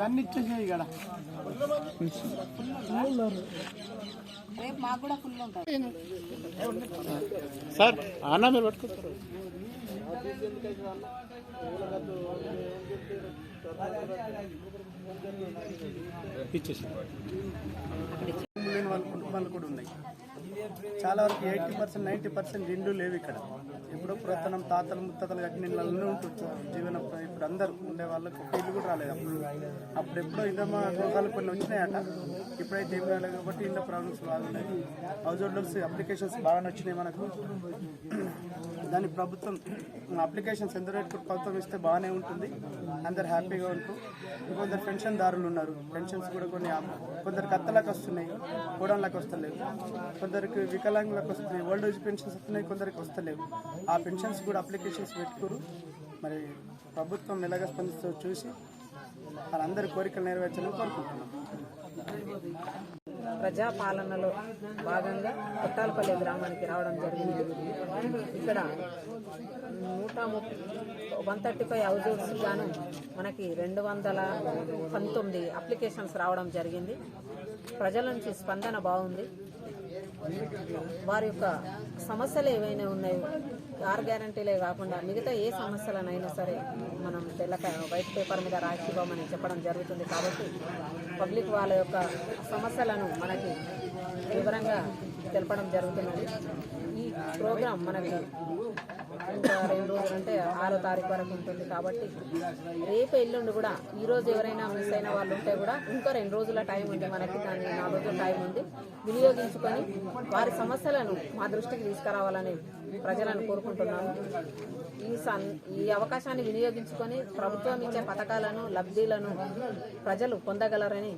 అవన్నీ ఇచ్చేసాయి ఇక్కడ రేపు మాకు కూడా ఫుల్ ఉంటుంది సార్ అన్న మీరు పట్టుకుంటారు ఇచ్చేసి. వాళ్ళ కూడా ఉన్నాయి. చాలా వరకు ఎయిటీ పర్సెంట్ నైంటీ పర్సెంట్ ఇండ్లు లేవు ఇక్కడ. ఇప్పుడు పురాతనం తాతలు ముత్తాతలు కట్టిన నీళ్ళు ఉంటుంది జీవన ఇప్పుడు అందరు ఉండే వాళ్ళకి ఒక ఇల్లు కూడా రాలేదు అప్పుడు. అప్పుడు ఎప్పుడో ఇందమ్మా రోగాలు కొన్ని వచ్చినాయట. ఇప్పుడైతే ఏం రాలేదు కాబట్టి ఇంట్లో ప్రాబ్లమ్స్ బాగున్నాయి హౌస్ హోల్డర్స్ అప్లికేషన్స్ బాగానే వచ్చినాయి మనకు. దాని ప్రభుత్వం అప్లికేషన్స్ ఎంత రేట్ ప్రభుత్వం ఇస్తే బాగానే ఉంటుంది. అందరు హ్యాపీగా ఉంటూ కొందరు పెన్షన్ దారులు ఉన్నారు. పెన్షన్స్ కూడా కొన్ని కొందరు కత్తలకు వస్తున్నాయి. కోడళ్ళకి వస్తలేవు కొందరికి వికలాంగులకు వస్తుంది ఓల్డ్ ఏజ్ పెన్షన్స్ వస్తున్నాయి కొందరికి వస్తలేవు. ఆ పెన్షన్స్ కూడా అప్లికేషన్స్ పెట్టుకోరు. మరి ప్రభుత్వం ఎలాగ స్పందిస్తుందో చూసి వాళ్ళందరి కోరికలు నెరవేర్చాలని కోరుకుంటున్నాం. ప్రజాపాలనలో భాగంగా కొట్టాలపల్లి గ్రామానికి రావడం జరిగింది. ఇక్కడ నూట ముప్పై వన్ థర్టీ ఫైవ్ హౌజెస్ గాను మనకి రెండు వందల పంతొమ్మిది అప్లికేషన్స్ రావడం జరిగింది. ప్రజల నుంచి స్పందన బాగుంది. వారి యొక్క సమస్యలు ఏవైనా ఉన్నాయో ఆర్ గ్యారంటీలే కాకుండా మిగతా ఏ సమస్యలనైనా సరే మనం తెల్లక వైట్ పేపర్ మీద రాసి ఇవ్వమని చెప్పడం జరుగుతుంది కాబట్టి పబ్లిక్ వాళ్ళ యొక్క సమస్యలను మనకి వివరంగా తెలపడం జరుగుతున్నది. ఈ ప్రోగ్రాం మనకి ఇంకా రెండు రోజులు అంటే ఆరో తారీఖు వరకు ఉంటుంది కాబట్టి రేపు ఎల్లుండి కూడా ఈ రోజు ఎవరైనా మిస్ అయిన వాళ్ళు ఉంటే కూడా ఇంకా రెండు రోజుల టైం ఉంది మనకి దాని నాలుగు రోజుల టైం ఉంది. వినియోగించుకొని వారి సమస్యలను మా దృష్టికి తీసుకురావాలని ప్రజలను కోరుకుంటున్నాము. ఈ సన్ ఈ అవకాశాన్ని వినియోగించుకొని ప్రభుత్వం ఇచ్చే పథకాలను లబ్ధీలను ప్రజలు పొందగలరని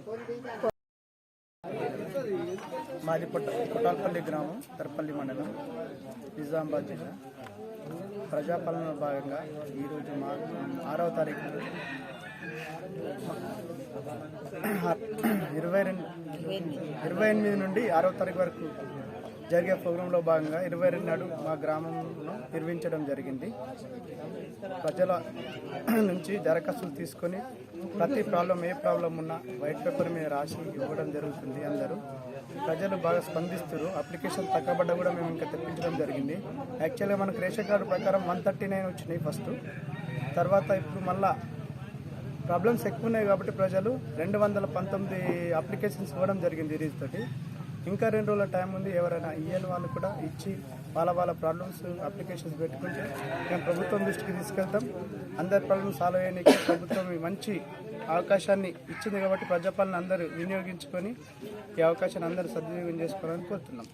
మాది పుట్ట పుట్టాలపల్లి గ్రామం తరపల్లి మండలం నిజామాబాద్ జిల్లా. ప్రజాపాలనలో భాగంగా ఈరోజు మా ఆరవ తారీఖు ఇరవై రెండు ఇరవై ఎనిమిది నుండి ఆరవ తారీఖు వరకు జరిగే ప్రోగ్రాంలో భాగంగా ఇరవై రెండు నాడు మా గ్రామంలో నిర్వహించడం జరిగింది. ప్రజల నుంచి దరఖాస్తులు తీసుకొని ప్రతి ప్రాబ్లం ఏ ప్రాబ్లం ఉన్నా వైట్ పేపర్ మీద రాసి ఇవ్వడం జరుగుతుంది అందరూ. ప్రజలు బాగా స్పందిస్తారు అప్లికేషన్ తగ్గబడ్డ కూడా మేము ఇంకా తెప్పించడం జరిగింది. యాక్చువల్గా మనకు రేషన్ కార్డు ప్రకారం వన్ థర్టీ నైన్ వచ్చినాయి ఫస్ట్. తర్వాత ఇప్పుడు మళ్ళా ప్రాబ్లమ్స్ ఎక్కువ ఉన్నాయి కాబట్టి ప్రజలు రెండు వందల పంతొమ్మిది అప్లికేషన్స్ ఇవ్వడం జరిగింది ఈ తోటి. ఇంకా రెండు రోజుల టైం ఉంది. ఎవరైనా ఇయ్యని వాళ్ళు కూడా ఇచ్చి వాళ్ళ వాళ్ళ ప్రాబ్లమ్స్ అప్లికేషన్స్ పెట్టుకుంటే మేము ప్రభుత్వం దృష్టికి తీసుకెళ్తాం. అందరి ప్రాబ్లమ్స్ సాల్వ్ అయ్యడానికి ప్రభుత్వం మంచి అవకాశాన్ని ఇచ్చింది కాబట్టి ప్రజాపాలన అందరూ వినియోగించుకొని ఈ అవకాశాన్ని అందరూ సద్వినియోగం చేసుకోవాలని కోరుతున్నాం.